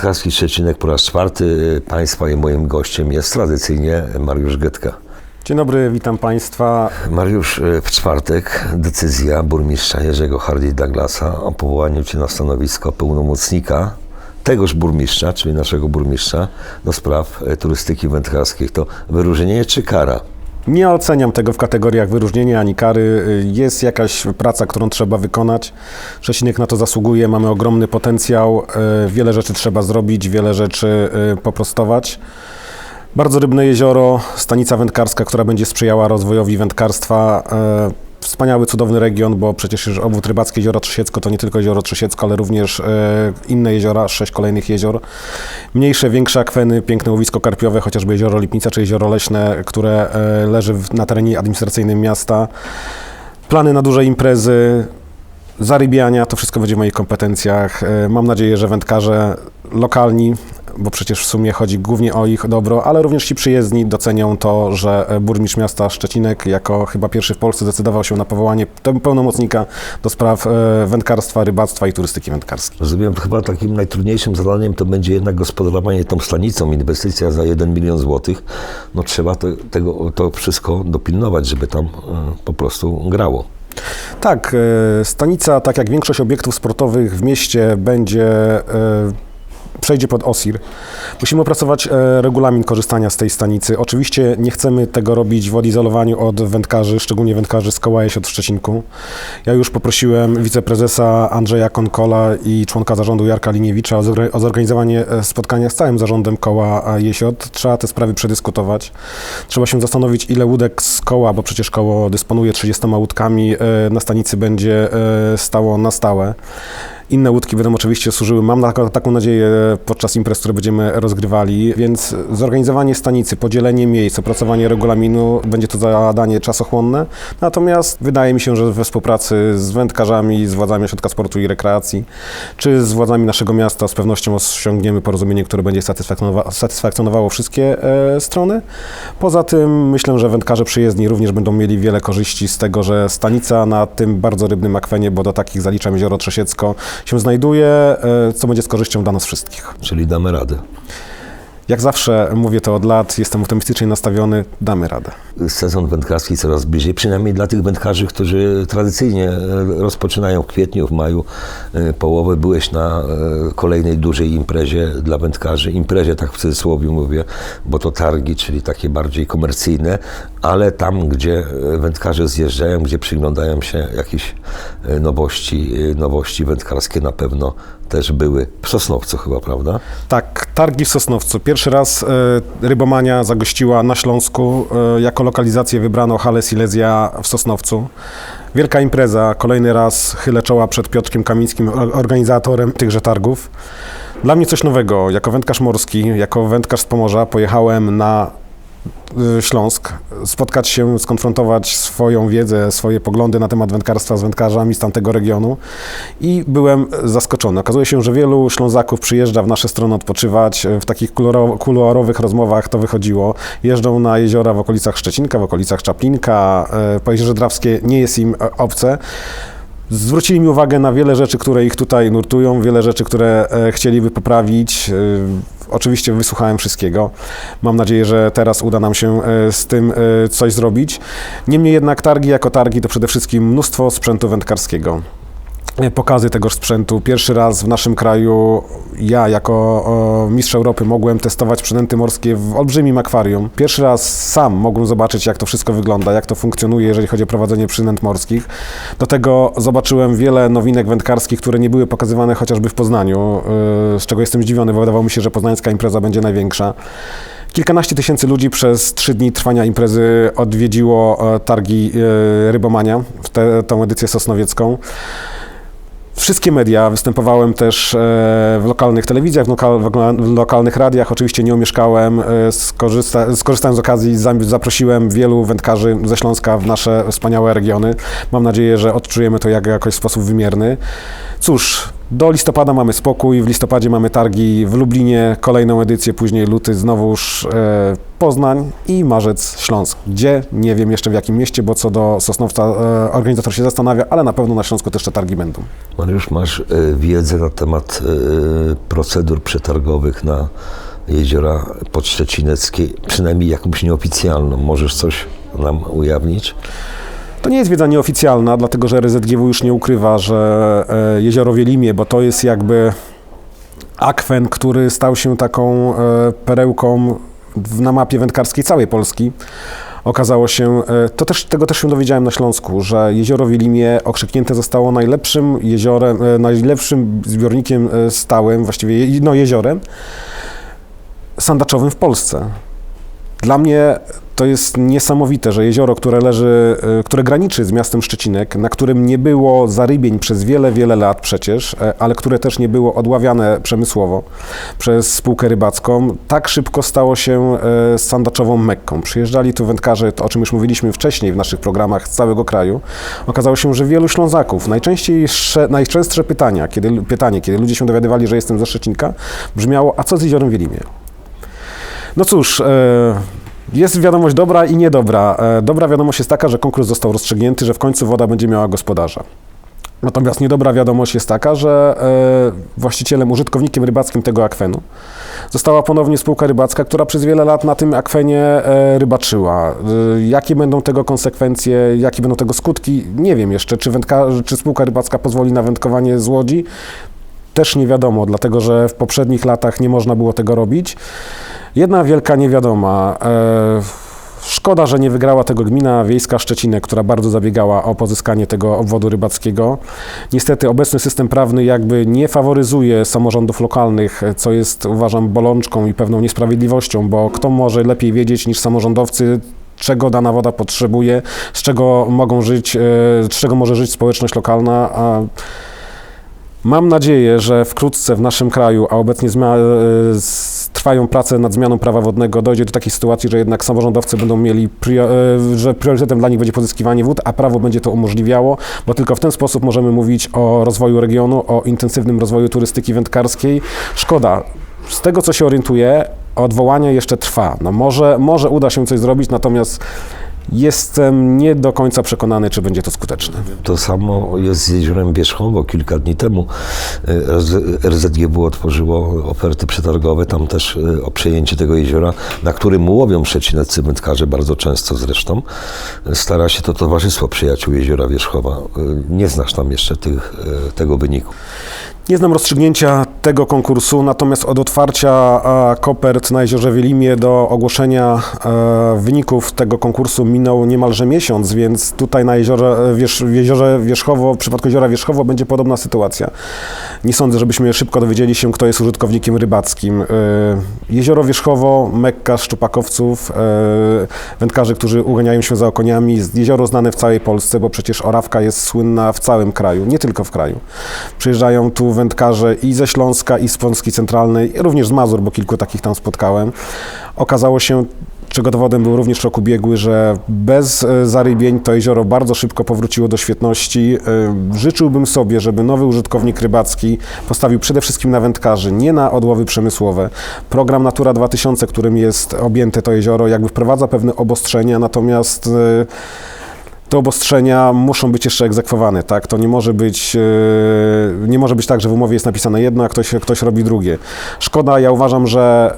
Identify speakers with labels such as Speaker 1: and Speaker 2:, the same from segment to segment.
Speaker 1: Wędkarski Szczecinek po raz czwarty. Państwa i moim gościem jest tradycyjnie Mariusz Getka.
Speaker 2: Dzień dobry, witam Państwa.
Speaker 1: Mariusz, e, w czwartek decyzja burmistrza Jerzego Hardy Douglasa o powołaniu Cię na stanowisko pełnomocnika tegoż burmistrza, czyli naszego burmistrza, do spraw e, turystyki wędkarskiej. To wyróżnienie czy kara?
Speaker 2: Nie oceniam tego w kategoriach wyróżnienia ani kary. Jest jakaś praca, którą trzeba wykonać. Szczecinek na to zasługuje, mamy ogromny potencjał, e, wiele rzeczy trzeba zrobić, wiele rzeczy e, poprostować. Bardzo rybne jezioro, stanica wędkarska, która będzie sprzyjała rozwojowi wędkarstwa. Wspaniały, cudowny region, bo przecież obwód rybacki Jezioro Trzesiecko to nie tylko Jezioro Trzesiecko, ale również e, inne jeziora, sześć kolejnych jezior. Mniejsze, większe akweny, piękne łowisko karpiowe, chociażby Jezioro Lipnica czy Jezioro Leśne, które e, leży na terenie administracyjnym miasta. Plany na duże imprezy, zarybiania, to wszystko będzie w moich kompetencjach. E, Mam nadzieję, że wędkarze lokalni, bo przecież w sumie chodzi głównie o ich dobro, ale również ci przyjezdni docenią to, że e, burmistrz miasta Szczecinek jako chyba pierwszy w Polsce zdecydował się na powołanie pe- pełnomocnika do spraw e, wędkarstwa, rybactwa i turystyki wędkarskiej.
Speaker 1: Rozumiem, chyba takim najtrudniejszym zadaniem to będzie jednak gospodarowanie tą stanicą, inwestycja za 1 milion złotych. No trzeba to, tego, to wszystko dopilnować, żeby tam e, po prostu grało.
Speaker 2: Tak, stanica, tak jak większość obiektów sportowych w mieście, będzie przejdzie pod OSIR. Musimy opracować e, regulamin korzystania z tej stanicy. Oczywiście nie chcemy tego robić w odizolowaniu od wędkarzy, szczególnie wędkarzy z koła Jesiot w Szczecinku. Ja już poprosiłem wiceprezesa Andrzeja Konkola i członka zarządu Jarka Liniewicza o zorga- o zorganizowanie e, spotkania z całym zarządem koła e, Jesiot. Trzeba te sprawy przedyskutować. Trzeba się zastanowić, ile łódek z koła, bo przecież koło dysponuje 30 łódkami, e, na stanicy będzie e, stało na stałe. Inne łódki będą oczywiście służyły, mam taką nadzieję, podczas imprez, które będziemy rozgrywali, więc zorganizowanie stanicy, podzielenie miejsc, opracowanie regulaminu, będzie to zadanie czasochłonne. Natomiast wydaje mi się, że we współpracy z wędkarzami, z władzami Ośrodka Sportu i Rekreacji, czy z władzami naszego miasta z pewnością osiągniemy porozumienie, które będzie satysfakcjonowa- satysfakcjonowało wszystkie e, strony. Poza tym myślę, że wędkarze przyjezdni również będą mieli wiele korzyści z tego, że stanica na tym bardzo rybnym akwenie, bo do takich zaliczam Jezioro Trzesiecko, się znajduje, e, co będzie z korzyścią dla nas wszystkich.
Speaker 1: Czyli damy radę.
Speaker 2: Jak zawsze mówię to od lat, jestem optymistycznie nastawiony, damy radę.
Speaker 1: Sezon wędkarski coraz bliżej, przynajmniej dla tych wędkarzy, którzy tradycyjnie e, rozpoczynają w kwietniu, w maju e, połowę. Byłeś na e, kolejnej dużej imprezie dla wędkarzy. Imprezie, tak w cudzysłowie mówię, bo to targi, czyli takie bardziej komercyjne, ale tam, gdzie wędkarze zjeżdżają, gdzie przyglądają się jakieś nowości, nowości wędkarskie na pewno też były. W Sosnowcu chyba, prawda?
Speaker 2: Tak, targi w Sosnowcu. Pierwszy raz e, Rybomania zagościła na Śląsku. E, jako lokalizację wybrano halę Silesia w Sosnowcu. Wielka impreza. Kolejny raz chylę czoła przed Piotrkiem Kamińskim, or- organizatorem tychże targów. Dla mnie coś nowego. Jako wędkarz morski, jako wędkarz z Pomorza pojechałem na Śląsk, spotkać się, skonfrontować swoją wiedzę, swoje poglądy na temat wędkarstwa z wędkarzami z tamtego regionu i byłem zaskoczony. Okazuje się, że wielu Ślązaków przyjeżdża w nasze strony odpoczywać. W takich kuluarowych rozmowach to wychodziło. Jeżdżą na jeziora w okolicach Szczecinka, w okolicach Czaplinka, e, po Jeziorze Drawskie nie jest im e, obce. Zwrócili mi uwagę na wiele rzeczy, które ich tutaj nurtują, wiele rzeczy, które e, chcieliby poprawić. Oczywiście wysłuchałem wszystkiego. Mam nadzieję, że teraz uda nam się e, z tym e, coś zrobić. Niemniej jednak targi jako targi to przede wszystkim mnóstwo sprzętu wędkarskiego. Pokazy tegoż sprzętu. Pierwszy raz w naszym kraju ja jako mistrz Europy mogłem testować przynęty morskie w olbrzymim akwarium. Pierwszy raz sam mogłem zobaczyć, jak to wszystko wygląda, jak to funkcjonuje, jeżeli chodzi o prowadzenie przynęt morskich. Do tego zobaczyłem wiele nowinek wędkarskich, które nie były pokazywane chociażby w Poznaniu, y, z czego jestem zdziwiony, bo wydawało mi się, że poznańska impreza będzie największa. Kilkanaście tysięcy ludzi przez trzy dni trwania imprezy odwiedziło e, targi e, Rybomania, w tę edycję sosnowiecką. Wszystkie media, występowałem też e, w lokalnych telewizjach, w, lokal, w lokal- w lokalnych radiach, oczywiście nie omieszkałem, e, skorzysta, skorzystałem z okazji, zaprosiłem wielu wędkarzy ze Śląska w nasze wspaniałe regiony. Mam nadzieję, że odczujemy to jak, jakoś w sposób wymierny. Cóż, Do listopada mamy spokój, w listopadzie mamy targi w Lublinie, kolejną edycję, później luty znowuż e, Poznań i marzec Śląsk. Gdzie? Nie wiem jeszcze w jakim mieście, bo co do Sosnowca e, organizator się zastanawia, ale na pewno na Śląsku też te targi będą.
Speaker 1: Mariusz, masz e, wiedzę na temat e, procedur przetargowych na jeziora podszczecineckie, przynajmniej jakąś nieoficjalną. Możesz coś nam ujawnić?
Speaker 2: To nie jest wiedza nieoficjalna, dlatego że RZGW już nie ukrywa, że e, jezioro Wielimie, bo to jest jakby akwen, który stał się taką e, perełką na mapie wędkarskiej całej Polski. Okazało się, e, to też, tego też się dowiedziałem na Śląsku, że jezioro Wielimie okrzyknięte zostało najlepszym jeziorem, najlepszym zbiornikiem stałym, właściwie no, jeziorem sandaczowym w Polsce. Dla mnie to jest niesamowite, że jezioro, które leży, e, które graniczy z miastem Szczecinek, na którym nie było zarybień przez wiele, wiele lat przecież, e, ale które też nie było odławiane przemysłowo przez spółkę rybacką, tak szybko stało się e, sandaczową Mekką. Przyjeżdżali tu wędkarze, o czym już mówiliśmy wcześniej w naszych programach z całego kraju. Okazało się, że wielu Ślązaków, najczęściej, najczęstsze pytania, kiedy, pytanie, kiedy ludzie się dowiadywali, że jestem ze Szczecinka, brzmiało, a co z jeziorem Wielimie? No cóż, e, jest wiadomość dobra i niedobra. E, Dobra wiadomość jest taka, że konkurs został rozstrzygnięty, że w końcu woda będzie miała gospodarza. Natomiast niedobra wiadomość jest taka, że e, właścicielem, użytkownikiem rybackim tego akwenu została ponownie spółka rybacka, która przez wiele lat na tym akwenie rybaczyła. Jakie będą tego konsekwencje, jakie będą tego skutki, nie wiem jeszcze. Czy, wędka, czy spółka rybacka pozwoli na wędkowanie z łodzi? Też nie wiadomo, dlatego że w poprzednich latach nie można było tego robić. Jedna wielka niewiadoma. E, szkoda, że nie wygrała tego gmina wiejska Szczecinek, która bardzo zabiegała o pozyskanie tego obwodu rybackiego. Niestety obecny system prawny jakby nie faworyzuje samorządów lokalnych, co jest uważam bolączką i pewną niesprawiedliwością, bo kto może lepiej wiedzieć niż samorządowcy, czego dana woda potrzebuje, z czego mogą żyć, e, z czego może żyć społeczność lokalna, a Mam nadzieję, że wkrótce w naszym kraju, a obecnie e, trwają prace nad zmianą prawa wodnego, dojdzie do takiej sytuacji, że jednak samorządowcy będą mieli, e, że priorytetem dla nich będzie pozyskiwanie wód, a prawo będzie to umożliwiało, bo tylko w ten sposób możemy mówić o rozwoju regionu, o intensywnym rozwoju turystyki wędkarskiej. Szkoda. Z tego, co się orientuję, odwołanie jeszcze trwa. No może, może uda się coś zrobić, natomiast jestem nie do końca przekonany, czy będzie to skuteczne.
Speaker 1: To samo jest z jeziorem Wierzchowo. Kilka dni temu e, RZ- RZGW otworzyło oferty przetargowe, tam też e, o przejęcie tego jeziora, na którym łowią przecineccy wędkarze, bardzo często zresztą. E, Stara się to Towarzystwo Przyjaciół Jeziora Wierzchowa. Nie znasz tam jeszcze tych, tego wyniku.
Speaker 2: Nie znam rozstrzygnięcia tego konkursu, natomiast od otwarcia kopert na Jeziorze Wielimie do ogłoszenia wyników tego konkursu minął niemalże miesiąc, więc tutaj na jeziorze, Wierz, w jeziorze Wierzchowo, w przypadku Jeziora Wierzchowo będzie podobna sytuacja. Nie sądzę, żebyśmy szybko dowiedzieli się, kto jest użytkownikiem rybackim. E, Jezioro Wierzchowo, Mekka szczupakowców, e, wędkarzy, którzy uganiają się za okoniami. Jezioro znane w całej Polsce, bo przecież Orawka jest słynna w całym kraju, nie tylko w kraju. Przyjeżdżają tu wędkarze i ze Śląska, i z Polski Centralnej, również z Mazur, bo kilku takich tam spotkałem. Okazało się, czego dowodem był również rok ubiegły, że bez e, zarybień to jezioro bardzo szybko powróciło do świetności. E, Życzyłbym sobie, żeby nowy użytkownik rybacki postawił przede wszystkim na wędkarzy, nie na odłowy przemysłowe. Program Natura 2000, którym jest objęte to jezioro, jakby wprowadza pewne obostrzenia, natomiast e, te obostrzenia muszą być jeszcze egzekwowane, tak? To nie może być, e, nie może być tak, że w umowie jest napisane jedno, a ktoś, ktoś robi drugie. Szkoda, ja uważam, że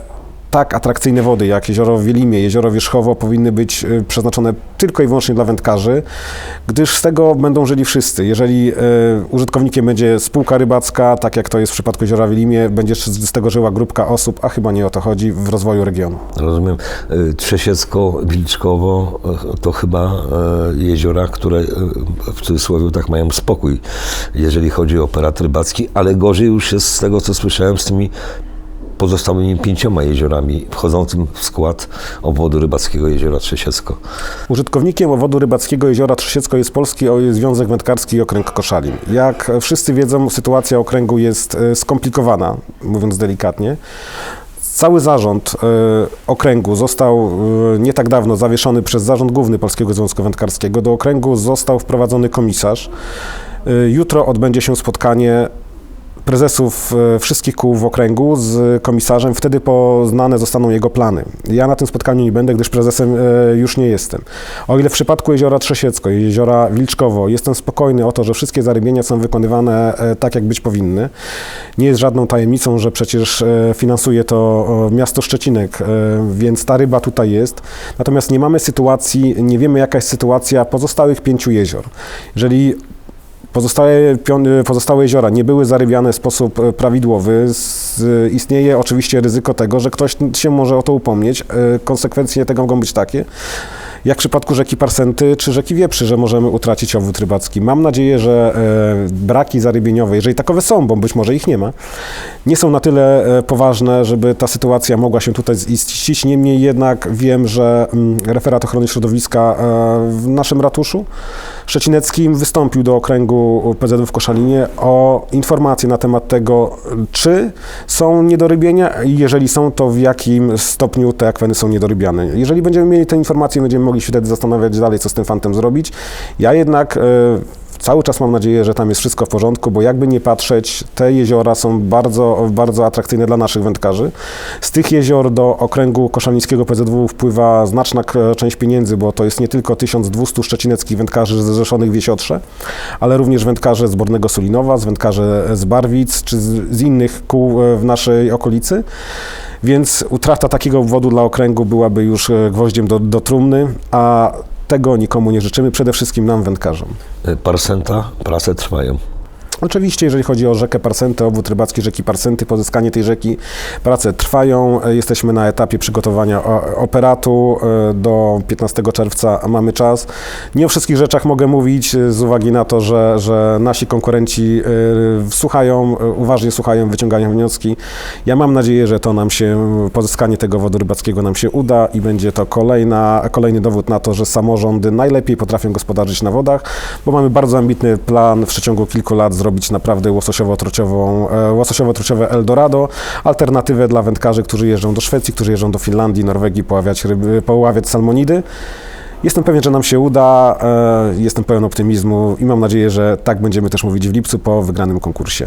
Speaker 2: tak atrakcyjne wody jak jezioro Wielimie, jezioro Wierzchowo powinny być e, przeznaczone tylko i wyłącznie dla wędkarzy, gdyż z tego będą żyli wszyscy. Jeżeli e, użytkownikiem będzie spółka rybacka, tak jak to jest w przypadku jeziora Wielimie, będzie z tego żyła grupka osób, a chyba nie o to chodzi w rozwoju regionu.
Speaker 1: Rozumiem. E, Trzesiecko, Wilczkowo to chyba jeziora, które w cudzysłowie tak mają spokój, jeżeli chodzi o operat rybacki, ale gorzej już jest z tego, co słyszałem, z tymi pozostałymi pięcioma jeziorami wchodzącym w skład obwodu rybackiego jeziora Trzesiecko.
Speaker 2: Użytkownikiem owodu rybackiego Jeziora Trzesiecko jest Polski Związek Wędkarski i Okręg Koszalin. Jak wszyscy wiedzą, sytuacja okręgu jest e, skomplikowana, mówiąc delikatnie. Cały zarząd e, okręgu został e, nie tak dawno zawieszony przez Zarząd Główny Polskiego Związku Wędkarskiego. Do okręgu został wprowadzony komisarz. Jutro odbędzie się spotkanie prezesów e, wszystkich kół w okręgu z komisarzem, wtedy poznane zostaną jego plany. Ja na tym spotkaniu nie będę, gdyż prezesem e, już nie jestem. O ile w przypadku jeziora Trzesiecko, jeziora Wilczkowo jestem spokojny o to, że wszystkie zarybienia są wykonywane e, tak, jak być powinny. Nie jest żadną tajemnicą, że przecież finansuje to miasto Szczecinek, więc ta ryba tutaj jest. Natomiast nie mamy sytuacji, nie wiemy jaka jest sytuacja pozostałych pięciu jezior. Jeżeli Pozostałe, pion- pozostałe jeziora nie były zarybiane w sposób e, prawidłowy. Istnieje oczywiście ryzyko tego, że ktoś się może o to upomnieć. E, Konsekwencje tego mogą być takie, jak w przypadku rzeki Parsenty czy rzeki Wieprzy, że możemy utracić obwód rybacki. Mam nadzieję, że e, braki zarybieniowe, jeżeli takowe są, bo być może ich nie ma, nie są na tyle e, poważne, żeby ta sytuacja mogła się tutaj ziścić. Niemniej jednak wiem, że mm, referat ochrony środowiska e, w naszym ratuszu szczecineckim wystąpił do okręgu PZW w Koszalinie o informacje na temat tego, czy są niedorybienia i jeżeli są, to w jakim stopniu te akweny są niedorybiane. Jeżeli będziemy mieli te informacje, będziemy mogli się wtedy zastanawiać dalej, co z tym fantem zrobić. Ja jednak e, Cały czas mam nadzieję, że tam jest wszystko w porządku, bo jakby nie patrzeć, te jeziora są bardzo, bardzo atrakcyjne dla naszych wędkarzy. Z tych jezior do okręgu koszalnickiego PZW wpływa znaczna część pieniędzy, bo to jest nie tylko 1200 szczecineckich wędkarzy zrzeszonych w Jesiotrze, ale również wędkarze z Bornego Sulinowa, z wędkarze z Barwic czy z, z innych kół e, w naszej okolicy. Więc utrata takiego obwodu dla okręgu byłaby już e, gwoździem do, do trumny, a tego nikomu nie życzymy, przede wszystkim nam wędkarzom.
Speaker 1: Parsenta, prace trwają.
Speaker 2: Oczywiście, jeżeli chodzi o rzekę Parsentę, obwód rybacki rzeki Parsenty, pozyskanie tej rzeki, prace trwają. Jesteśmy na etapie przygotowania operatu. E, Do 15 czerwca mamy czas. Nie o wszystkich rzeczach mogę mówić e, z uwagi na to, że, że nasi konkurenci e, słuchają, uważnie słuchają, wyciągają wnioski. Ja mam nadzieję, że to nam się, pozyskanie tego wodu rybackiego nam się uda i będzie to kolejna, kolejny dowód na to, że samorządy najlepiej potrafią gospodarzyć na wodach, bo mamy bardzo ambitny plan w przeciągu kilku lat zrobić naprawdę łososiowo-truciową, e, łososiowo-truciowe Eldorado, alternatywę dla wędkarzy, którzy jeżdżą do Szwecji, którzy jeżdżą do Finlandii, Norwegii poławiać, ryby, poławiać salmonidy. Jestem pewien, że nam się uda, e, jestem pełen optymizmu i mam nadzieję, że tak będziemy też mówić w lipcu po wygranym konkursie.